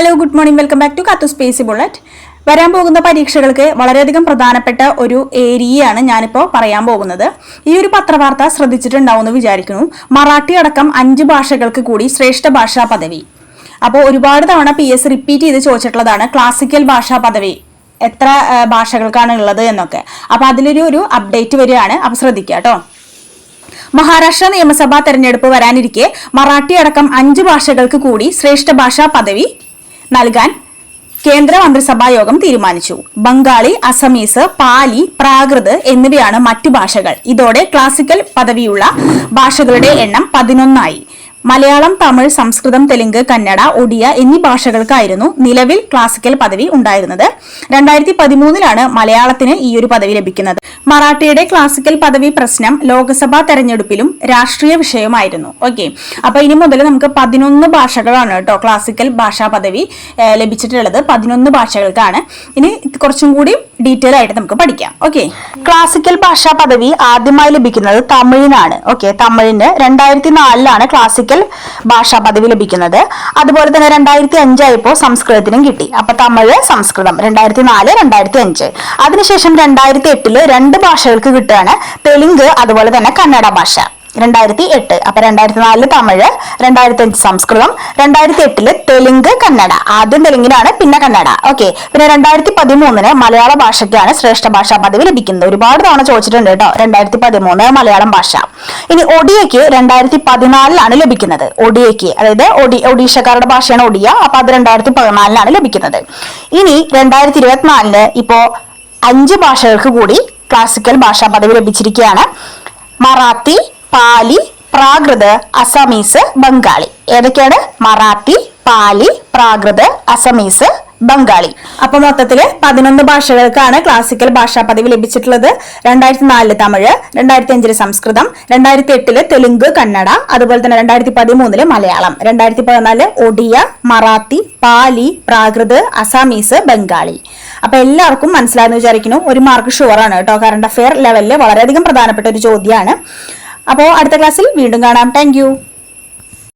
Hello good morning welcome back to കത്തു space bullet വരാൻ പോകുന്ന പരീക്ഷകൾക്ക് വളരെയധികം പ്രധാനപ്പെട്ട ഒരു ഏരിയയാണ് ഞാനിപ്പോൾ പറയാൻ പോകുന്നത്. ഈ ഒരു പത്രവാർത്ത ശ്രദ്ധിച്ചിട്ടുണ്ടാവുമെന്ന് വിചാരിക്കുന്നു. മറാഠി അടക്കം അഞ്ച് ഭാഷകൾക്ക് കൂടി ശ്രേഷ്ഠ ഭാഷാ പദവി. അപ്പോൾ ഒരുപാട് തവണ പി എസ് റിപ്പീറ്റ് ചെയ്ത് ചോദിച്ചിട്ടുള്ളതാണ് ക്ലാസിക്കൽ ഭാഷാ പദവി. എത്ര ഭാഷകൾക്കാണ് ഉള്ളത് എന്നൊക്കെ. അപ്പോൾ അതിലൊരു ഒരു അപ്ഡേറ്റ് വരികയാണ്. അപ്പോൾ ശ്രദ്ധിക്കുക കേട്ടോ. മഹാരാഷ്ട്ര നിയമസഭാ തെരഞ്ഞെടുപ്പ് വരാനിരിക്കെ മറാഠി അടക്കം അഞ്ച് ഭാഷകൾക്ക് കൂടി ശ്രേഷ്ഠ ഭാഷാ പദവി നൽകാൻ കേന്ദ്ര മന്ത്രിസഭാ യോഗം തീരുമാനിച്ചു. ബംഗാളി അസമീസ് പാലി പ്രാകൃത് എന്നിവയാണ് മറ്റു ഭാഷകൾ. ഇതോടെ ക്ലാസിക്കൽ പദവിയുള്ള ഭാഷകളുടെ എണ്ണം പതിനൊന്നായി. മലയാളം തമിഴ് സംസ്കൃതം തെലുങ്ക് കന്നഡ ഒഡിയ എന്നീ ഭാഷകൾക്കായിരുന്നു നിലവിൽ ക്ലാസിക്കൽ പദവി ഉണ്ടായിരുന്നത്. രണ്ടായിരത്തി പതിമൂന്നിലാണ് മലയാളത്തിന് ഈ ഒരു പദവി ലഭിക്കുന്നത്. മറാഠിയുടെ ക്ലാസിക്കൽ പദവി പ്രശ്നം ലോക്സഭാ തെരഞ്ഞെടുപ്പിലും രാഷ്ട്രീയ വിഷയമായിരുന്നു ഓക്കെ. അപ്പൊ ഇനി മുതൽ നമുക്ക് പതിനൊന്ന് ഭാഷകളാണ് കേട്ടോ ക്ലാസിക്കൽ ഭാഷാ പദവി ലഭിച്ചിട്ടുള്ളത്. പതിനൊന്ന് ഭാഷകൾക്കാണ്. ഇനി കുറച്ചും കൂടി ഡീറ്റെയിൽ ആയിട്ട് നമുക്ക് പഠിക്കാം. ഓക്കെ. ക്ലാസിക്കൽ ഭാഷാ പദവി ആദ്യമായി ലഭിക്കുന്നത് തമിഴിനാണ്. ഓക്കെ. തമിഴിന് രണ്ടായിരത്തി നാലിലാണ് ക്ലാസിക്കൽ ഭാഷാ പദവി ലഭിക്കുന്നത്. അതുപോലെ തന്നെ രണ്ടായിരത്തി അഞ്ചായപ്പോൾ സംസ്കൃതത്തിനും കിട്ടി. അപ്പൊ തമിഴ് സംസ്കൃതം രണ്ടായിരത്തി നാല് രണ്ടായിരത്തി അഞ്ച് അതിനുശേഷം രണ്ടായിരത്തി എട്ടിൽ രണ്ട് ഭാഷകൾക്ക് കിട്ടുകയാണ് തെലുങ്ക് അതുപോലെ തന്നെ കന്നഡ ഭാഷ. രണ്ടായിരത്തി എട്ട് അപ്പൊ രണ്ടായിരത്തി നാലിൽ തമിഴ് രണ്ടായിരത്തി അഞ്ച് സംസ്കൃതം രണ്ടായിരത്തി എട്ടിൽ തെലുങ്ക് കന്നഡ. ആദ്യം തെലുങ്കിനാണ് പിന്നെ കന്നഡ. ഓക്കെ. പിന്നെ രണ്ടായിരത്തി പതിമൂന്നിന് മലയാള ഭാഷയ്ക്കാണ് ശ്രേഷ്ഠ ഭാഷാ പദവി ലഭിക്കുന്നത്. ഒരുപാട് തവണ ചോദിച്ചിട്ടുണ്ട് കേട്ടോ രണ്ടായിരത്തി പതിമൂന്ന് മലയാളം ഭാഷ. ഇനി ഒഡിയയ്ക്ക് രണ്ടായിരത്തി പതിനാലിലാണ് ലഭിക്കുന്നത്. ഒഡിയയ്ക്ക് അതായത് ഒഡി ഒഡീഷക്കാരുടെ ഭാഷയാണ് ഒഡിയ അപ്പൊ അത് രണ്ടായിരത്തി പതിനാലിലാണ് ലഭിക്കുന്നത്. ഇനി രണ്ടായിരത്തി ഇരുപത്തിനാലിന് ഇപ്പോ അഞ്ച് ഭാഷകൾക്ക് കൂടി ക്ലാസിക്കൽ ഭാഷാ പദവി ലഭിച്ചിരിക്കുകയാണ്. മറാത്തി പാലി പ്രാകൃത് അസമീസ് ബംഗാളി. ഏതൊക്കെയാണ്? മറാത്തി പാലി പ്രാകൃത് അസമീസ് ബംഗാളി. അപ്പൊ മൊത്തത്തിൽ പതിനൊന്ന് ഭാഷകൾക്കാണ് ക്ലാസിക്കൽ ഭാഷാ പദവി ലഭിച്ചിട്ടുള്ളത്. രണ്ടായിരത്തി നാലിൽ തമിഴ് രണ്ടായിരത്തി അഞ്ചിൽ സംസ്കൃതം രണ്ടായിരത്തി എട്ടിൽ തെലുങ്ക് കന്നഡ അതുപോലെ തന്നെ രണ്ടായിരത്തി പതിമൂന്നിൽ മലയാളം രണ്ടായിരത്തി പതിനാല് ഒഡിയ മറാത്തി പാലി പ്രാകൃത് അസാമീസ് ബംഗാളി. അപ്പൊ എല്ലാവർക്കും മനസ്സിലായെന്ന് വിചാരിക്കുന്നു. ഒരു മാർക്ക് ഷുവർ ആണ് കേട്ടോ. കറണ്ട് അഫെയർ ലെവലിൽ വളരെയധികം പ്രധാനപ്പെട്ട ഒരു ചോദ്യമാണ്. അപ്പോൾ അടുത്ത ക്ലാസ്സിൽ വീണ്ടും കാണാം. താങ്ക്